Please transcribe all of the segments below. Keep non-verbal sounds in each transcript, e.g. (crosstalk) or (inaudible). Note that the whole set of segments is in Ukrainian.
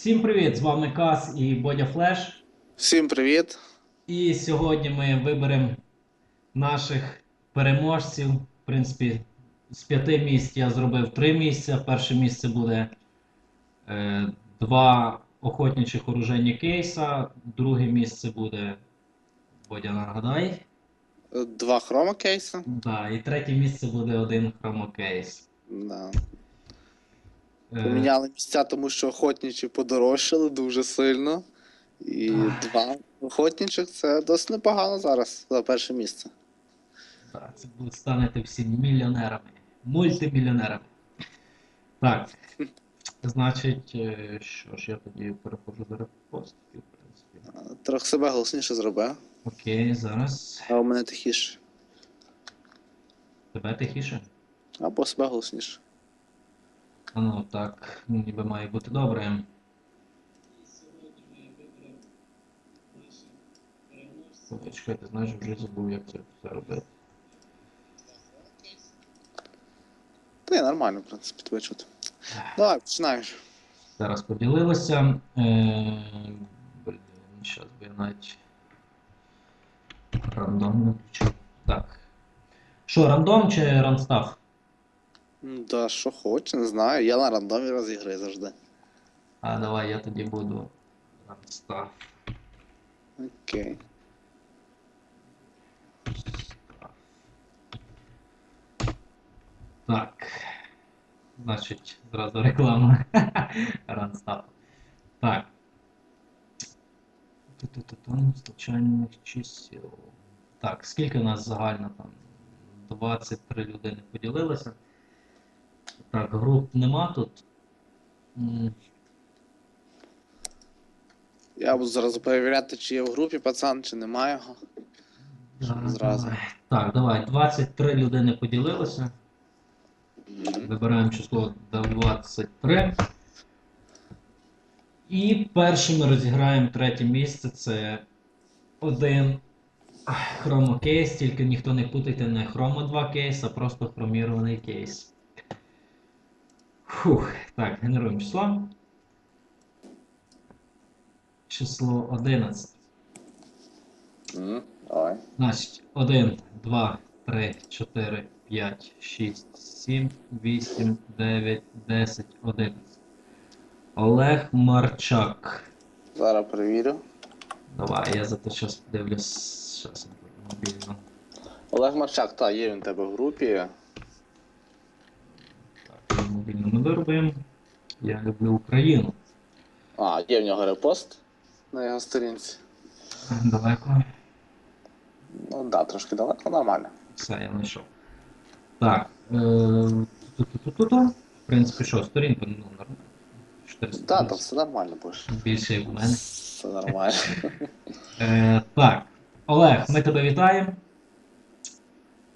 Всім привіт! З вами Кас і Бодя Флеш. Всім привіт! І сьогодні ми виберемо наших переможців. В принципі, з п'яти місць я зробив три місця. Перше місце буде е, два охотничих оружейні кейса. Друге місце буде Бодя, нагадай. Два хромакейси. Да, і третє місце буде один хромокейс. Да. Е, Поміняли місця, тому що охотничі подорожчали дуже сильно. І два охотничих це досить непогано зараз за перше місце. Так, це будуть станете всі мільйонерами, мультимільйонерами. Так. Значить, е, що ж, я тоді переходжу до репостів, в принципі. Трохи себе голосніше зроби. Окей, зараз. А у мене тихіше. Тебе тихіше? Або себе голосніше. Ну так, ніби має бути добре. Ой, Чекай, ти знаєш, вже забув, як це все робити. Та й нормально, в принципі, чути. Давай, починаєш. Зараз поділилося. Е, блін, зараз би я навіть рандом не включив. Так. Що, рандом чи ранстав? Да, що хоч, не знаю. Я на рандомі розіграю завжди. А давай я тоді буду ранстав. Окей. Так. Значить, зразу реклама. (laughs) Ранстав. Так. Ту-ту-ту-ту, Случайних чисел. Так, скільки у нас загально там? 23 людини поділилися. Так, груп нема тут. М, Я буду зараз перевіряти, чи є в групі пацан, чи немає його. да, Зразу. давай. Так, давай. 23 людини поділилися. Мгм. Вибираємо число 23. І першим ми розіграємо третє місце. Це один хромокейс, тільки ніхто не путайте не хромо 2 кейс, а просто хромірований кейс. Фух, так, генеруємо число. Число 11. Мгм, Давай. Значить, 1, 2, 3, 4, 5, 6, 7, 8, 9, 10, 11. Олег Марчак. Зараз перевірю. Давай, я за те час подивлюсь. Я мобільно. Олег Марчак, та, є він у тебе в групі. Так, ми виробимо. Я люблю Україну. А, є в нього репост на його сторінці. Далеко. Ну да, трошки далеко, нормально. Все, я знайшов. Так. Е, ту-ту-ту-ту-ту. В принципі, що, сторінка, ну, нормально. 400 Да, там все нормально будеш. більше, як у мене. Все нормально. Е, так, Олег, ми тебе вітаємо.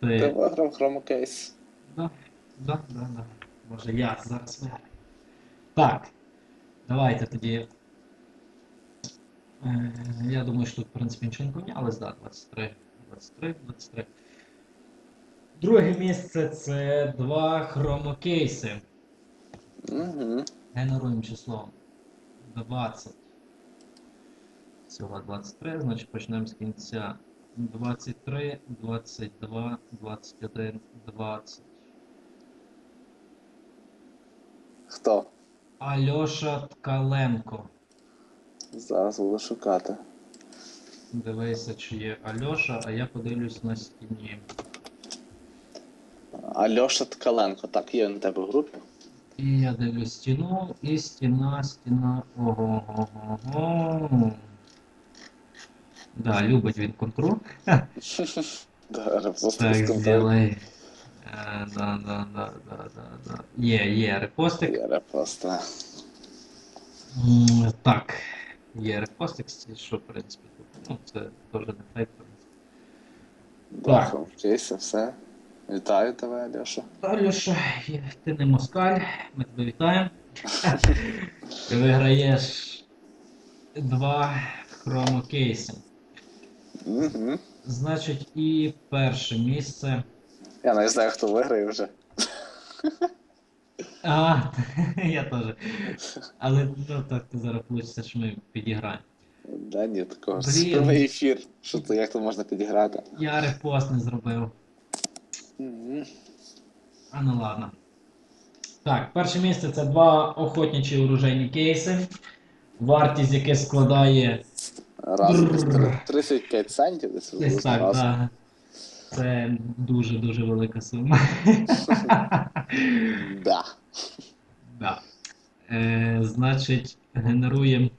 Ти Ти... виграв хромокейс. Да, да, да, да. Може я зараз. Так, давайте тоді. Е, я думаю, що тут, в принципі, нічого не помінялось, да, 23, 23, 23. Друге місце це два хромокейси. Угу. Генеруємо число 20. Всього 23, значить почнемо з кінця. 23, 22, 21, 20. Хто? Альоша Ткаленко. Зараз буду шукати. Дивися, чи є Альоша, а я подивлюсь на стіні. Альоша Ткаленко. Так, є у тебе в групі. І я дивлюсь стіну, і стіна, стіна. Ого, ого, ого. Да, любить він репост (laughs) Так. Е, Да, да, да, да, да, да. Є, є репостик. Є репост, так. Так, є репостик, що, в принципі, тут, ну, це теж не фейк. Так. хромокейси, все. Вітаю тебе, Альоша. Алюша, є- ти не москаль, ми тебе вітаємо. (laughs) Ти виграєш два хромокейси. Угу. Значить, і перше місце. Я не знаю, хто виграє вже. А, (laughs) я теж. Але ну, так то зараз вийде, що ми підіграємо. Да, ні, такого. Блін. Прямий ефір. Що то, як то можна підіграти? Я репост не зробив. Мгм. А ну ладно. Так, перше місце це два охотничі оружейні кейси, вартість яких складає Раз, десь три- 35 центів десь десь приблизно так, раз. да. Це дуже-дуже велика сума. (laughs) Да. да. е, значить, генеруємо.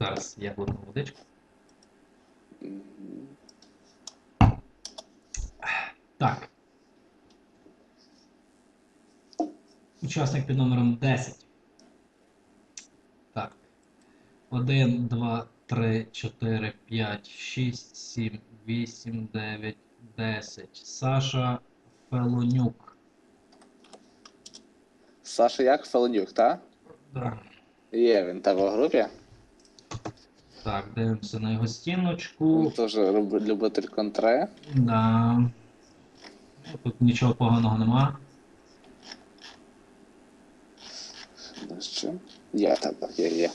Зараз я глотну водичку. Так. Учасник під номером 10. Так. 1, 2, 3, 4, 5, 6, 7, 8, 9, 10. Саша Фелонюк. Саша як Феленюк, так? Да. Є він тебе в групі. Так, дивимося на його стіночку. Він теж любитель контре. Да. Тут нічого поганого нема. Що? Є тебе, є, є.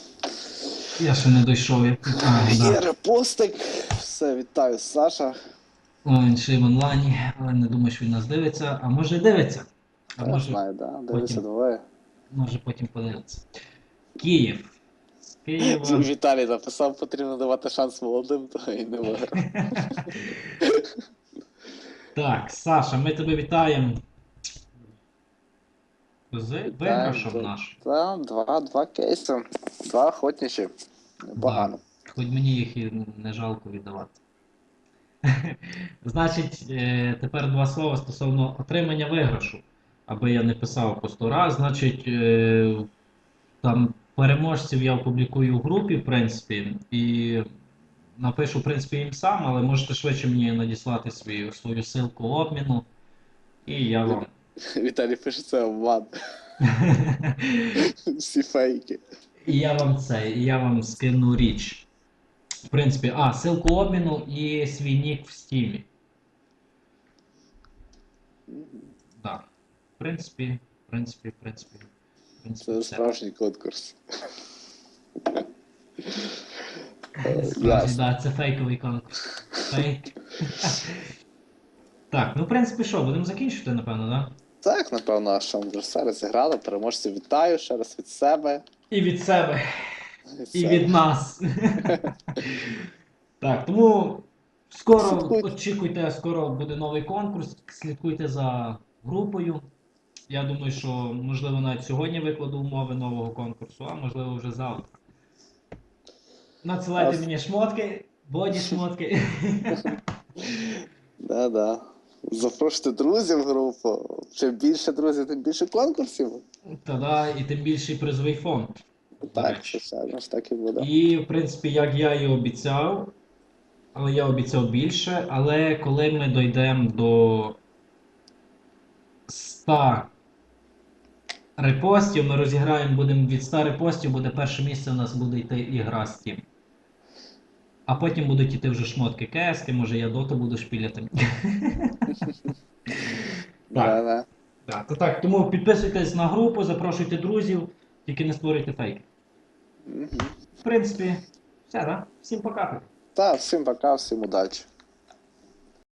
Я ще не дійшов. Я... А, да. Є репостик. Все, вітаю, Саша. Він ще й в онлайні, але не думаю, що він нас дивиться. А може і дивиться. А Я може, знаю, да. Дивися потім. двоє. може потім подивиться. Київ. З Києва. Віталій написав, потрібно давати шанс молодим, то і не виграв. (laughs) Так, Саша, ми тебе вітаємо. З виграшем так. наш. Там два, два кейси. Два охотничі. Непогано. Хоч мені їх і не жалко віддавати. (laughs) Значить, е, тепер два слова стосовно отримання виграшу. Аби я не писав по 100 раз, значить, е, там переможців я опублікую в групі, в принципі, і напишу, в принципі, їм сам, але можете швидше мені надіслати свою, свою ссылку обміну. І я вам. (laughs) Віталій пише, це обман. (laughs) Всі фейки. І я вам це, і я вам скину річ. В принципі, а, ссылку обміну і свій нік в стімі. Да. В принципі, в принципі, в принципі. В принципі, Це все. справжній конкурс. Справді, да, це фейковий конкурс. Фейк. (laughs) Так, ну в принципі, що, будемо закінчувати, напевно, да? Так, напевно, ми вже все вітаю ще раз від себе. І від себе, і Це- від нас. (laughs) Так, тому скоро Слідкуйте. очікуйте, скоро буде новий конкурс. Слідкуйте за групою. Я думаю, що можливо навіть сьогодні викладу умови нового конкурсу, а можливо вже завтра. Надсилайте А- мені шмотки, боді шмотки. (laughs) Да-да. Запрошуйте друзів в групу. Чим більше друзів, тим більше конкурсів. Та-да, і тим більший призовий фонд. Так, звичайно ж так і буде. І, в принципі, як я і обіцяв, але я обіцяв більше, але коли ми дійдемо до 100 репостів, ми розіграємо, будемо від 100 репостів, буде перше місце, у нас буде йти ігра Steam. А потім будуть йти вже шмотки кески, може я доту буду шпіляти. (laughs) Так, так, так, тому підписуйтесь на групу, запрошуйте друзів, тільки не створюйте фейки. В принципі, все, так? Всім пока. Так, всім пока, всім удачі.